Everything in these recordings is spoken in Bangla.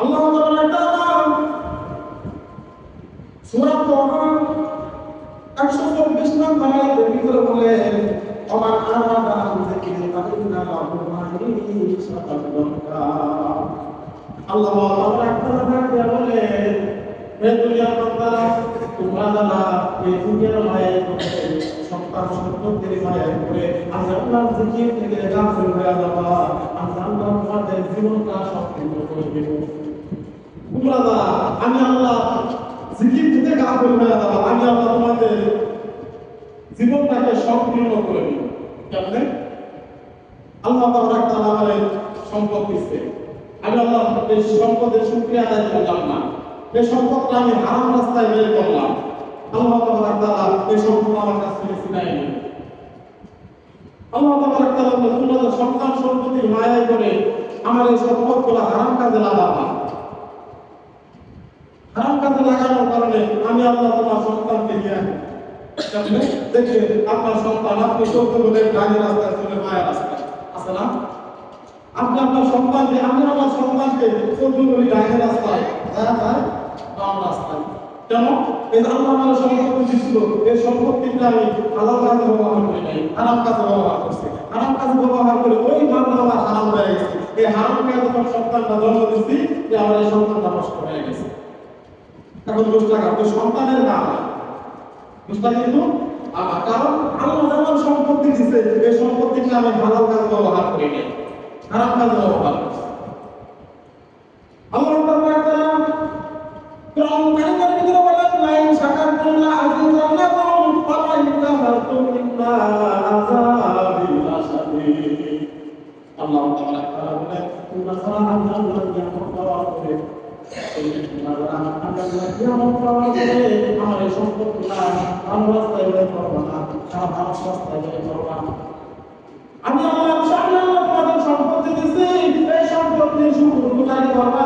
আল্লাহ তাআলা সূরা তাহা। 124 নম্বর আয়াতের ভিতরে বলেন ওমান আরাদা আন যিকরি ফাইন্না লাহু মাঈশাতান দানকা আল্লাহ তাআলা ডাকে বলেন হে দুনিয়ার বান্দারা, তোমরা যারা এই দুনিয়ার মায়ায় পড়ে সন্তান সন্ততির মায়ায় পড়ে আমি আল্লাহর জিকির থেকে গাফিল হয়ে যাবা আমি আল্লাহ তোমাদের জীবনটা সম্পূর্ণ করে দেব যারা আমি আল্লাহ জিকির থেকে গাফিল হয়ে যাবা আমি আল্লাহ তোমাদের জীবনটাকে সংকীর্ণ করে দেব কেমনে আল্লাহ তাআলা তাআলা আমাদের সম্পদ দিচ্ছে আমি আল্লাহ এই সম্পদের শুকরিয়া আদায় করলাম না এই সম্পদটা আমি হারাম রাস্তায় বের করলাম আল্লাহ তাআলা এই সম্পদ আমার কাছ থেকে ছিনাই আল্লাহ তাআলা তোমরা যে সন্তান সন্ততির মায়ায় করে আমার এই সম্পদগুলো হারাম কাজে লাগাবা হারাম কাজে লাগানোর কারণে আমি আল্লাহ তোমার সন্তানকে দিয়ে দেখে আপনার সন্তান, আপনি চোখ বলে গাড়ি রাস্তায় চলে, মায়ের রাস্তায়। আছে না? আপনি আপনার সন্তানকে আমি আমার সন্তানকে চোদ্দ করি ডাইনে রাস্তায়? যায় যায় বাম রাস্তায়। সম্পত্তি এই সম্পত্তিটা আমি হালাল কাজে ব্যবহার করি নাই কাজে ব্যবহার এখন সন্তানের না। কারণ যেমন সম্পত্তি এই আমি কাজে ব্যবহার করি নাই কাজে ব্যবহার করছি। আমি আমার সামনে সম্পত্তি দিছি এই সম্পত্তির শুকুর গুজারি করবা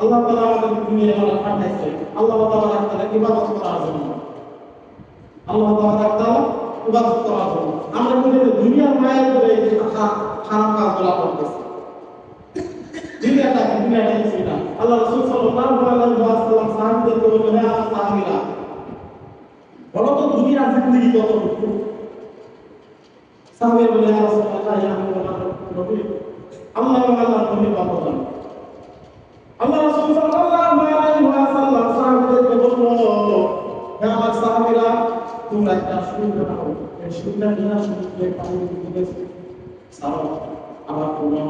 আল্লাহ তাআলা আমাদের দুনিয়া বলা পাঠাইছে। আল্লাহ তাআলা তাআলা ইবাদত করার জন্য। আল্লাহ তালা তাআলা ইবাদত করার জন্য। আমরা কিন্তু এই দুনিয়ার মায়ের করে যে খারাপ করতেছি। আল্লাহ বলো বলে আল্লাহ আল্লাহ রাসূল সাল্লাল্লাহু আলাইহি ওয়াসাল্লাম সাহাবীদেরকে বলল, হে আমার সাহাবীরা, তোমরা একটা সুন্দর নাও এই সুন্দর নিয়ে সমুদ্রে পানি দিতে সারা আবার তোমরা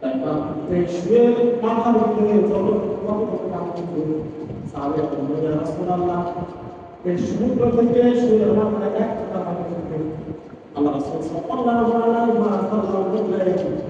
তারপর এই শুয়ে মাথার উপরে যত কত কত কাম করবে সাহাবী বলল ইয়া রাসূলুল্লাহ, এই সমুদ্র থেকে শুয়ে মাথায় এক টাকা পানি আল্লাহ রাসূল সাল্লাল্লাহু আলাইহি ওয়াসাল্লাম বললেন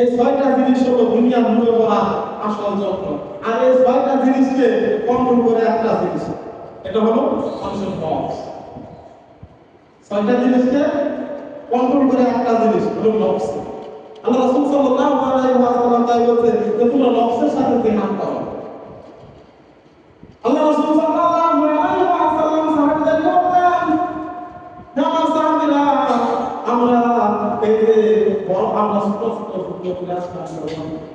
এই ছয়টা জিনিস হলো দুনিয়ার মূল্য করা আসল যত্ন। আর এই ছয়টা জিনিসকে কন্ট্রোল করে একটা জিনিস। এটা হলো মানুষের নফস ছয়টা জিনিসকে কন্ট্রোল করে একটা জিনিস হলো নফস আল্লাহ রাসূল সাল্লাল্লাহু আলাইহি ওয়াসাল্লাম তাই বলছে যে তোমরা নফসের সাথে জিহাদ করো। আল্লাহ রাসূল সাল্লাল্লাহু আলাইহি ওয়াসাল্লাম হে সাহাবীরা, আমরা এই যে বড় আমরা ছোট ছোট যুদ্ধ করে আসলাম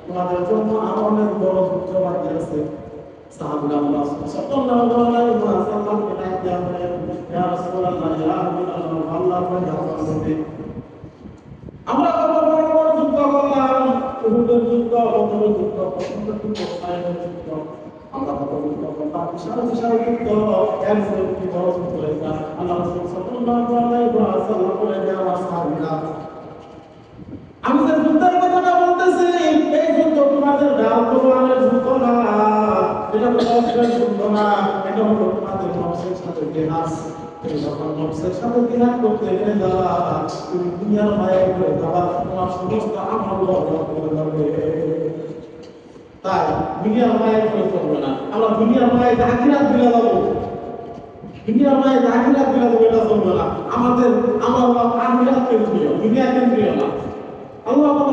তোমাদের জন্য অনেক বড় বাকি আছে। সাহাবীরা আল্লাহ সাল্লাল্লাহু আলাইহি আল্লাহ পাক আপনার নবী আমরা আল্লাহ আল্লাহ আমি যুদ্ধের কথাটা বলতেছি, এই যুদ্ধ তোমাদের গাল কোরআনের যুদ্ধ না। এটা যুদ্ধ না। এটা হলো তোমাদের নফসের সাথে যখন নফসের সাথে করতে তুমি দুনিয়ার মায়া করে তোমার সমস্ত করে তাই দুনিয়ার মায়া করে চলবে না। আমরা দুনিয়ার মায়া আখিরাত দিলে যাব। দুনিয়ার মায়া আখিরাত দিলে যাব, এটা চলবে না। আমাদের, আমরা আখিরাত কেন্দ্রীয়, দুনিয়া কেন্দ্রীয় না। আল্লাহ